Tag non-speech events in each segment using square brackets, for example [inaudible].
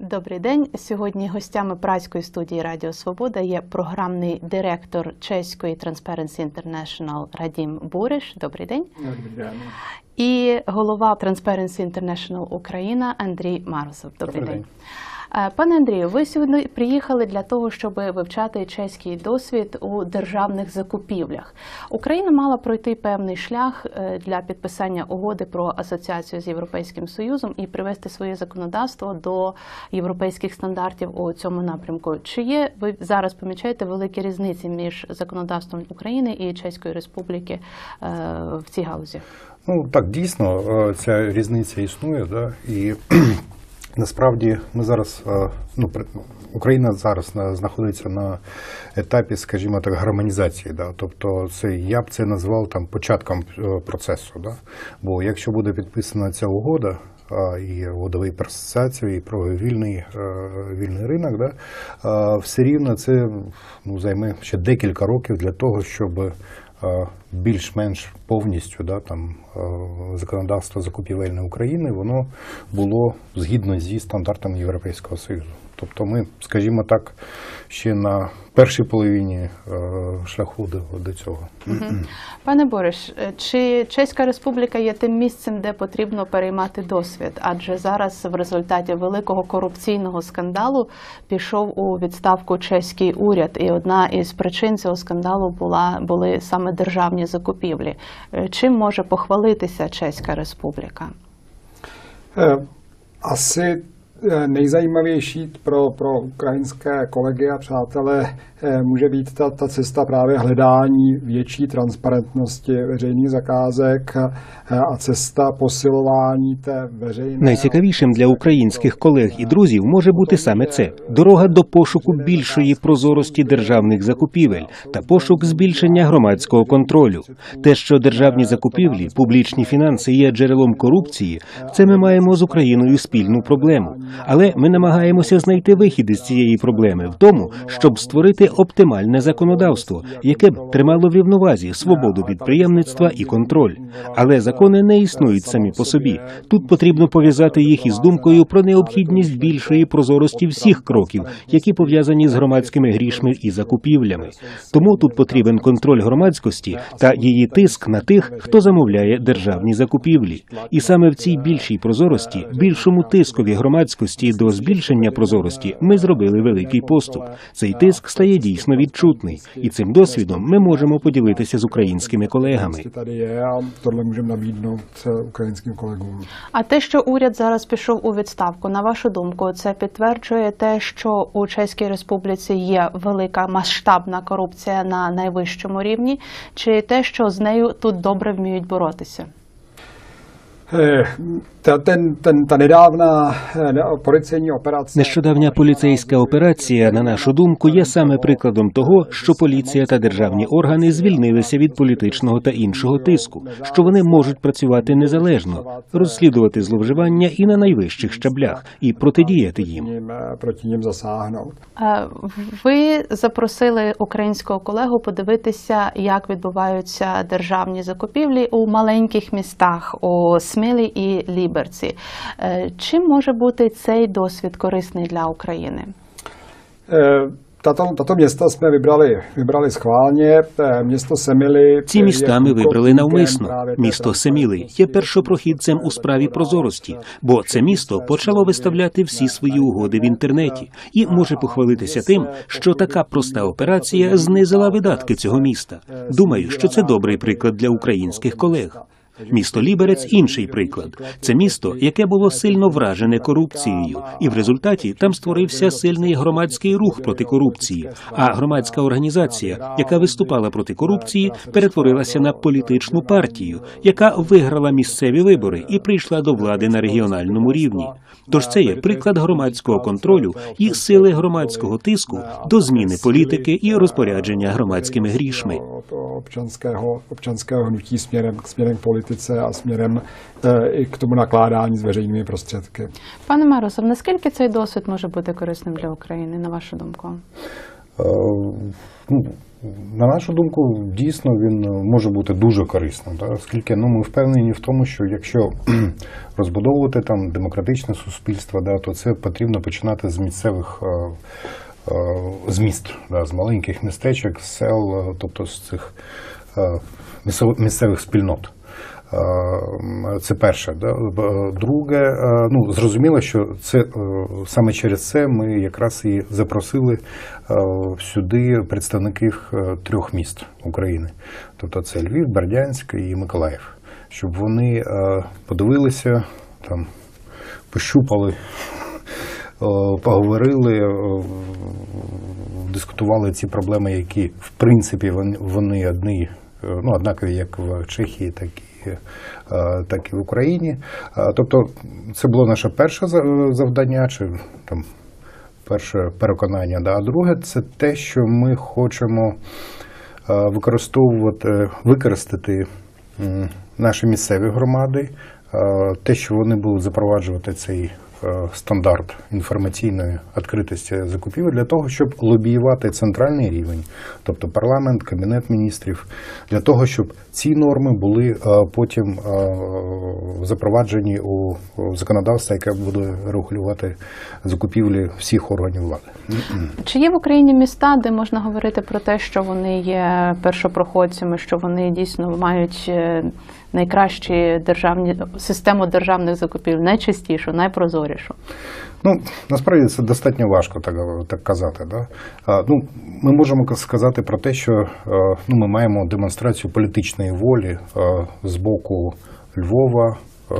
Добрий день. Сьогодні гостями працької студії Радіо Свобода є програмний директор чеської Transparency International Радім Буриш. Добрий день. Добрий день. І голова Transparency International Україна Андрій Марусов. Добрий, Добрий день. день. Е, Пане Андрію, ви сьогодні приїхали для того, щоб вивчати чеський досвід у державних закупівлях. Україна мала пройти певний шлях е, для підписання угоди про асоціацію з Європейським Союзом і привести своє законодавство до європейських стандартів у цьому напрямку. Чи є ви зараз помічаєте великі різниці між законодавством України і Чеської Республіки е, в цій галузі? Ну так дійсно ця різниця існує, да, і насправді ми зараз, е, ну Україна зараз знаходиться на етапі, скажімо так, гармонізації. Да, тобто це я б це назвав там початком е, процесу. Да, бо якщо буде підписана ця угода. І угодовий про і про вільний, е, вільний ринок, да, все рівно це ну, займе ще декілька років для того, щоб е, більш-менш повністю да, там, е, законодавство закупівельне України воно було згідно зі стандартами Європейського Союзу. Тобто ми, скажімо так, ще на першій половині е, шляху до, цього. Пане Бориш, е, чи Чеська Республіка є тим місцем, де потрібно переймати досвід? Адже зараз в результаті великого корупційного скандалу пішов у відставку чеський уряд, і одна із причин цього скандалу була були саме державні закупівлі. Е, Чим може похвалитися Чеська Республіка? Eh, Asi eh, nejzajímavější pro, pro ukrajinské kolegy a přátelé eh, může být ta, ta cesta právě hledání větší transparentnosti veřejných zakázek eh, a cesta posilování té veřejné. Найцікавішим для українських колег і друзів може бути саме це дорога до пошуку більшої прозорості державних закупівель та пошук збільшення громадського контролю. Те, що державні закупівлі, публічні фінанси є джерелом корупції, це ми маємо з Україною спільну проблему. Але ми намагаємося знайти вихід із цієї проблеми в тому, щоб створити оптимальне законодавство, яке б тримало в рівновазі свободу підприємництва і контроль. Але закони не існують самі по собі. Тут потрібно пов'язати їх із думкою про необхідність більшої прозорості всіх кроків, які пов'язані з громадськими грішми і закупівлями. Тому тут потрібен контроль громадськості та її тиск на тих, хто замовляє державні закупівлі. І саме в цій більшій прозорості, більшому тискові громадськості до збільшення прозорості, ми зробили великий поступ. Цей тиск стає дійсно відчутний, і цим досвідом ми можемо поділитися з українськими колегами. А те, що уряд зараз пішов у відставку, на вашу думку, це підтверджує те, що у Чеській Республіці є велика масштабна корупція на найвищому рівні, чи те, що з нею тут добре вміють боротися? Ten, ten, ta nedávná eh, Нещодавня поліцейська операція, на нашу думку, є саме прикладом того, що поліція та державні органи звільнилися від політичного та іншого тиску, що вони можуть працювати незалежно, розслідувати зловживання і на найвищих щаблях, і протидіяти їм. ním, eh, proti ním zasáhnout. Е, Ви запросили українського колегу подивитися, як відбуваються державні закупівлі у маленьких містах у Смілі і Ліберці. Е, Чим може бути цей досвід корисний для України? Eh, Tato, tato města jsme vybrali, vybrali schválně. Eh, Město Semily Ці міста ми вибрали навмисно. Місто Семіли є першопрохідцем у справі прозорості, бо це місто почало виставляти всі свої угоди в інтернеті і може похвалитися тим, що така проста операція знизила видатки цього міста. Думаю, що це добрий приклад для українських колег. Місто Ліберець інший приклад. Це місто, яке було сильно вражене корупцією, і в результаті там створився сильний громадський рух проти корупції. А громадська організація, яка виступала проти корупції, перетворилася на політичну партію, яка виграла місцеві вибори і прийшла до влади на регіональному рівні. Тож це є приклад громадського контролю і сили громадського тиску до зміни політики і розпорядження громадськими грішми. občanského hnutí směrem, směrem k politice a směrem eh, i k tomu nakládání s veřejnými prostředky. Пане Марусов, наскільки цей досвід може бути корисним для України, на вашу думку? на нашу думку, дійсно він е, може бути дуже корисним, да? оскільки ну, ми впевнені в тому, що якщо розбудовувати там демократичне суспільство, да, то це потрібно починати з місцевих е, е, з міст, да, з маленьких містечок, з сел, е, тобто з цих місцевих спільнот. Е, Це перше. Друге, е, ну зрозуміло, що це е, саме через це ми якраз і запросили сюди представників трьох міст України. Тобто це Львів, Бердянськ і Миколаїв, щоб вони подивилися там, пощупали. Поговорили, дискутували ці проблеми, які в принципі вони- одні, ну, однакові як в Чехії, так і, так і в Україні. Е, Тобто, це було наше перше завдання, чи там перше переконання. Да. А друге, це те, що ми хочемо е, використовувати, використати наші місцеві громади, е, те, що вони будуть запроваджувати цей е, стандарт інформаційної відкритості закупівель для того, щоб лобіювати центральний рівень, тобто парламент, кабінет міністрів, для того, щоб ці норми були е, потім е, запроваджені у законодавство, яке буде регулювати закупівлі всіх органів влади. Чи є в Україні міста, де можна говорити про те, що вони є першопроходцями, що вони дійсно мають е, найкращі державні систему державних закупівель, найчистішу, найпрозорішу? Ну, насправді це достатньо важко так, так казати. Да? А, ну, ми можемо сказати про те, що е, ну, ми маємо демонстрацію політичної волі е, з боку Львова, е,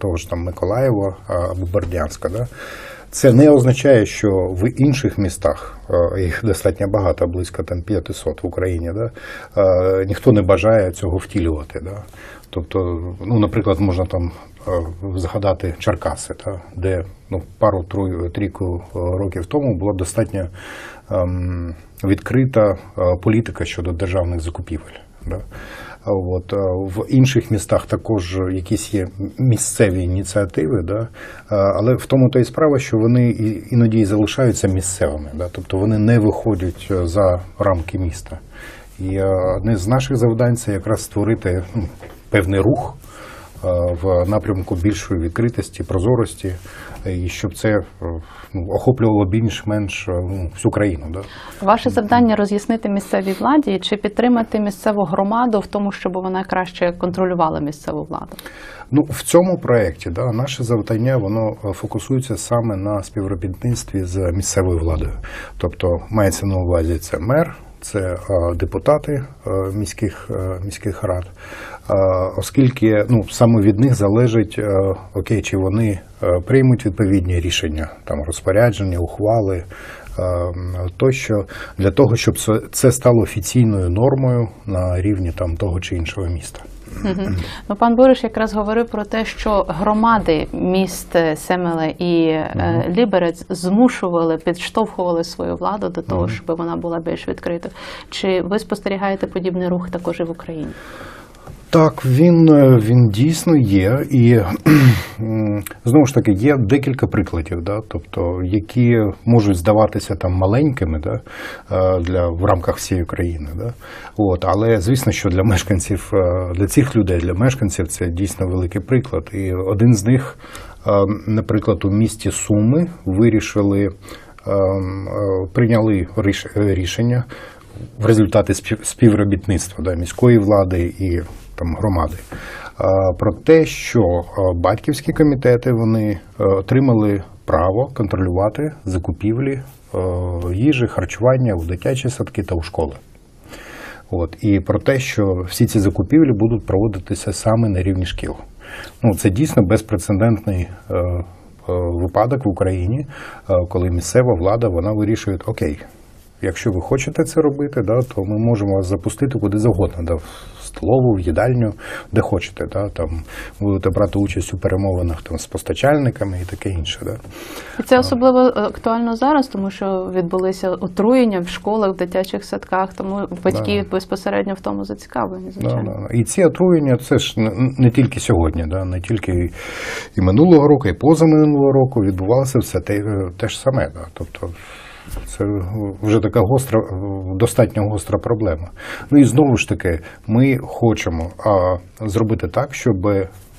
того ж там Миколаєва або Бердянська. Да? Це не означає, що в інших містах, е, їх достатньо багато, близько там 500 в Україні, да? е, ніхто не бажає цього втілювати. Да? Тобто, ну, наприклад, можна там е, згадати Черкаси, та, де ну, пару трійку років тому була достатньо ем, відкрита політика щодо державних закупівель. Да? От, е, в інших містах також якісь є місцеві ініціативи, да? Але в тому то і справа, що вони іноді і залишаються місцевими, да? тобто вони не виходять е, за рамки міста. І е, одне з наших завдань це якраз створити ну, певний рух в напрямку більшої відкритості, прозорості, е, і щоб це е, ну, охоплювало більш-менш е, ну, всю країну. Да? Ваше завдання роз'яснити місцевій владі чи підтримати місцеву громаду в тому, щоб вона краще контролювала місцеву владу? Ну, в цьому проєкті да, наше завдання воно е, фокусується саме на співробітництві з місцевою владою. Тобто мається на увазі це мер, це е, депутати е, міських, е, міських рад, оскільки ну, саме від них залежить, окей, чи вони приймуть відповідні рішення, там розпорядження, ухвали. Тощо для того, щоб це- стало офіційною нормою на рівні там того чи іншого міста. Ну, пан Бориш якраз говорив про те, що громади міст е, Семеле і е, Ліберець змушували, підштовхували свою владу до того, щоб вона була більш відкритою. Чи ви спостерігаєте подібний рух також і в Україні? Так, він, е, він дійсно є, і [clears throat] знову ж таки є декілька прикладів, да, тобто, які можуть здаватися там маленькими да, е, для, в рамках всієї країни. Да. От, але звісно, що для мешканців, е, для цих людей, для мешканців це дійсно великий приклад. І один з них, е, наприклад, у місті Суми вирішили, е, е, прийняли ріш- рішення в результаті спів- співробітництва да, міської влади і там громади. Про те, що батьківські комітети вони е, отримали право контролювати закупівлі е, їжі, харчування у дитячі садки та у школи. От і про те, що всі ці закупівлі будуть проводитися саме на рівні шкіл. Ну це дійсно безпрецедентний е, випадок в Україні, коли місцева влада вона вирішує, окей, якщо ви хочете це робити, да, то ми можемо вас запустити куди завгодно, да, в столову, в їдальню, де хочете. Да, там будете брати участь у перемовинах там з постачальниками і таке інше. Да. І це особливо е, актуально зараз, тому що відбулися отруєння в школах, в дитячих садках, тому батьки безпосередньо в тому зацікавлені, Да, звичайно. да. І ці отруєння це ж не, тільки сьогодні, да, не тільки і, і минулого року, і позаминулого року відбувалося все те, те ж саме. Да. Тобто Це вже така гостра, достатньо гостра проблема. Ну і знову ж таки, ми хочемо а, зробити так, щоб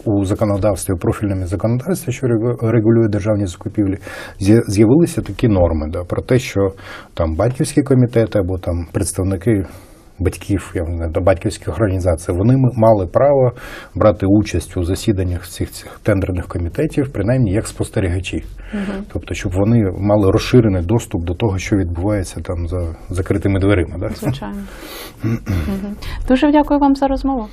у законодавстві, у профільному законодавстві, що регулює державні закупівлі, з'явилися такі норми да, про те, що там батьківські комітети або там представники батьків, я не до батьківських організацій, вони мали право брати участь у засіданнях цих, цих тендерних комітетів, принаймні як спостерігачі. Тобто, щоб вони мали розширений доступ до того, що відбувається там за закритими дверима. Да? Звичайно. Угу. Дуже дякую вам за розмову.